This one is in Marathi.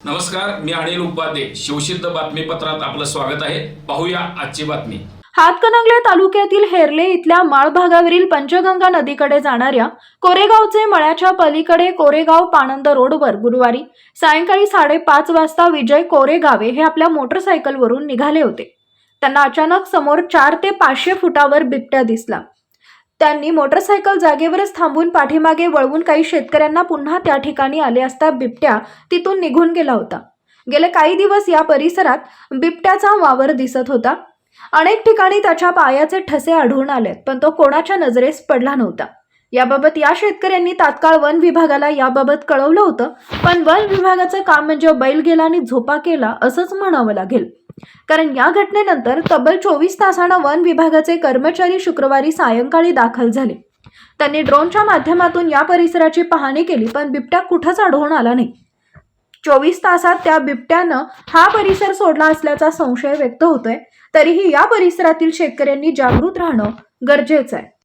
नमस्कार मी अनिल उपाध्ये. शिवसिद्ध बातमीपत्रात आपलं स्वागत आहे. पाहूया आजची बातमी. हातकणंगले तालुक्यातील हेरले इथल्या माळ भागावरील पंचगंगा नदीकडे जाणाऱ्या कोरेगावचे मळ्याच्या पलीकडे कोरेगाव पाणंद रोडवर गुरुवारी सायंकाळी साडेपाच वाजता विजय कोरेगावे हे आपल्या मोटरसायकलवरून निघाले होते. त्यांना अचानक समोर चार ते पाचशे फुटावर बिबट्या दिसला. त्यांनी मोटरसायकल जागेवरच थांबून पाठीमागे वळवून काही शेतकऱ्यांना पुन्हा त्या ठिकाणी आले असता बिबट्या तिथून निघून गेला होता. गेले काही दिवस या परिसरात बिबट्याचा वावर दिसत होता. अनेक ठिकाणी त्याच्या पायाचे ठसे आढळून आलेत पण तो कोणाच्या नजरेस पडला नव्हता. याबाबत या शेतकऱ्यांनी तात्काळ वन विभागाला याबाबत कळवलं होतं पण वन विभागाचं काम म्हणजे बैल गेला आणि झोपा केला असंच म्हणावं लागेल. कारण या घटनेनंतर तब्बल चोवीस तासांना वन विभागाचे कर्मचारी शुक्रवारी सायंकाळी दाखल झाले. त्यांनी ड्रोनच्या माध्यमातून या परिसराची पाहणी केली पण बिबट्या कुठंच आढळून आला नाही. चोवीस तासात त्या बिबट्यानं हा परिसर सोडला असल्याचा संशय व्यक्त होतोय तरीही या परिसरातील शेतकऱ्यांनी जागृत राहणं गरजेचं आहे.